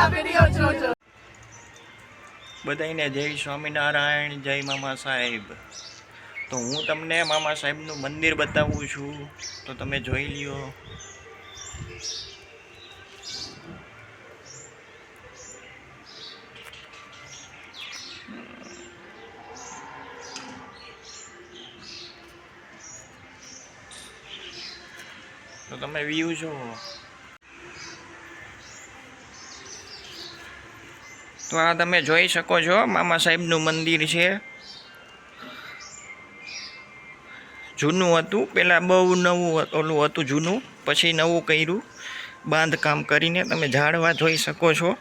આ વીડિયો બધાને જય સ્વામિનારાયણ, જય મામા સાહેબ. તો હું તમને મામા સાહેબનું મંદિર બતાવું છું. તો તમે જોઈ લ્યો. તો તમે વ્યૂ જુઓ. તો આ તમે જોઈ શકો છો, મામા સાહેબનું મંદિર છે. જૂનું હતું પહેલાં બહુ નવું ઓલું હતું જૂનું, પછી નવું કર્યું. બાંધકામ કરીને તમે ઝાડવા જોઈ શકો છો.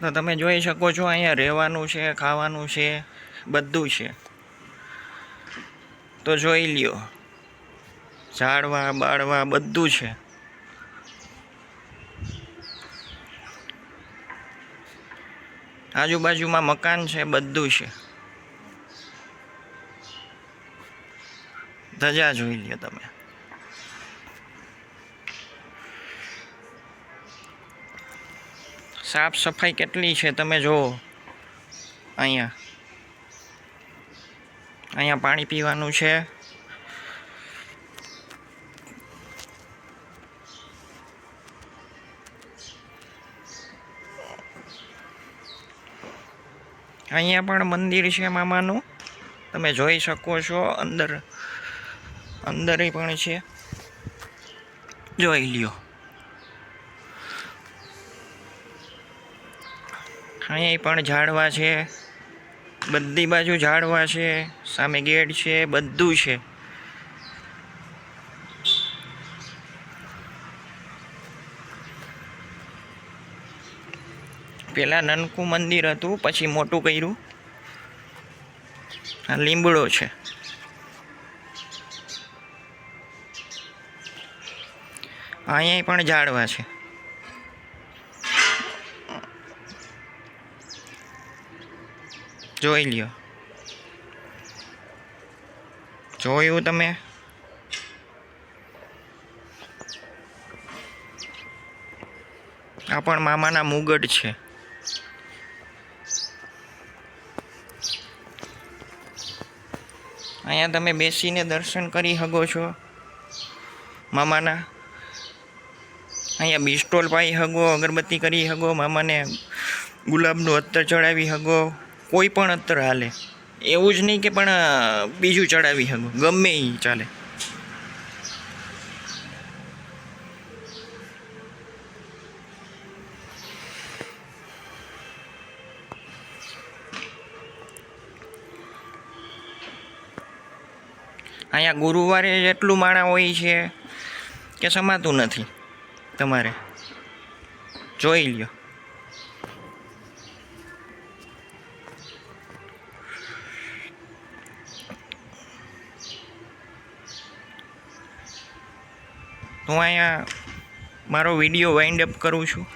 તો તમે જોઈ શકો છો, અહીંયા રહેવાનું છે, ખાવાનું છે, બધું છે. તો જોઈ લ્યો. ઝાડવા, બાળવા બધું છે. આજુબાજુમાં મકાન છે, બધું છે. ધજા જોઈ લ્યો તમે. સાફ સફાઈ કેટલી છે તમે જુઓ. અહીંયા. અહીંયા પાણી પીવાનું છે. અહીંયા પણ મંદિર છે મામાનું. તમે જોઈ શકો છો અંદર અંદર પણ છે. જોઈ લ્યો. અહીંયા પણ ઝાડવા છે. બધી બાજુ ઝાડવા છે, સામે ગેટ છે, બધું છે. પેલા નાનકું મંદિર હતું, પછી મોટું કર્યું. આ લીમડો છે. અહીંયા પણ ઝાડવા છે. જોઈ લ્યો. જોયું તમે? આ પણ મામાના મુગટ છે. અહીંયા તમે બેસીને દર્શન કરી શકો છો. મામાના. અહીંયા બિસ્ટોલ પાઈ હગો અગરબત્તી કરી હગો મામાને ગુલાબનું અત્તર ચડાવી હગો કોઈ પણ અત્તર હાલે. એવું જ નહીં કે પણ બીજું ચડાવી શકું. ગમે એ ચાલે. અહીંયા ગુરુવારે એટલું માણા હોય છે કે સમાતું નથી તમારે. જોઈ લ્યો. હું અહીંયા મારો વીડિયો વાઇન્ડ અપ કરું છું.